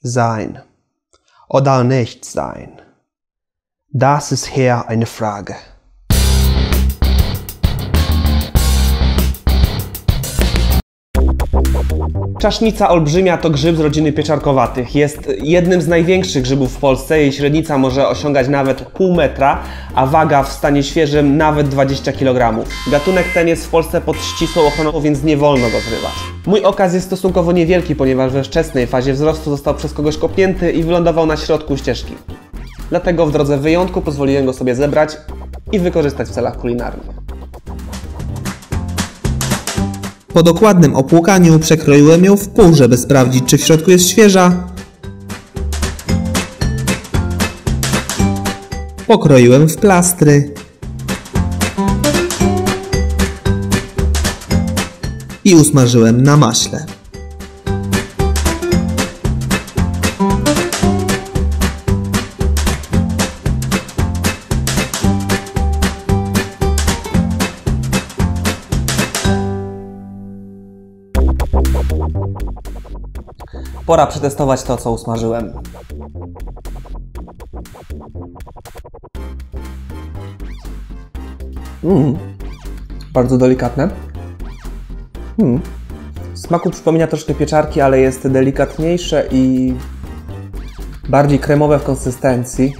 Sein oder nicht sein? Das ist hier eine Frage. Czasznica olbrzymia to grzyb z rodziny pieczarkowatych. Jest jednym z największych grzybów w Polsce. Jej średnica może osiągać nawet pół metra, a waga w stanie świeżym nawet 20 kg. Gatunek ten jest w Polsce pod ścisłą ochroną, więc nie wolno go zrywać. Mój okaz jest stosunkowo niewielki, ponieważ we wczesnej fazie wzrostu został przez kogoś kopnięty i wylądował na środku ścieżki. Dlatego w drodze wyjątku pozwoliłem go sobie zebrać i wykorzystać w celach kulinarnych. Po dokładnym opłukaniu przekroiłem ją w pół, żeby sprawdzić, czy w środku jest świeża. Pokroiłem w plastry. I usmażyłem na maśle. Pora przetestować to, co usmażyłem. Mmm, bardzo delikatne. Mm. W smaku przypomina troszkę pieczarki, ale jest delikatniejsze i bardziej kremowe w konsystencji.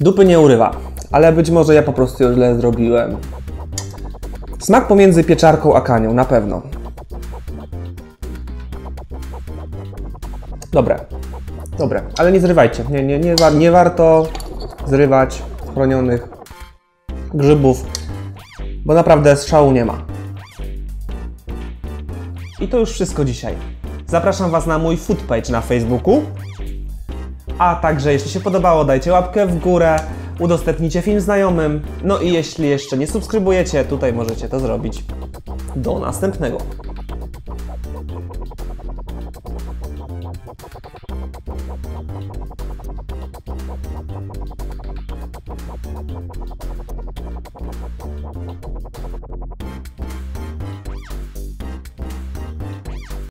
Dupy nie urywa, ale być może ja po prostu źle zrobiłem. Smak pomiędzy pieczarką a kanią, na pewno. Dobre. Dobre, ale nie zrywajcie. Nie, nie, nie, nie warto zrywać chronionych grzybów, bo naprawdę strzału nie ma. I to już wszystko dzisiaj. Zapraszam Was na mój food page na Facebooku. A także, jeśli się podobało, dajcie łapkę w górę, udostępnijcie film znajomym. No i jeśli jeszcze nie subskrybujecie, tutaj możecie to zrobić. Do następnego. Thank you.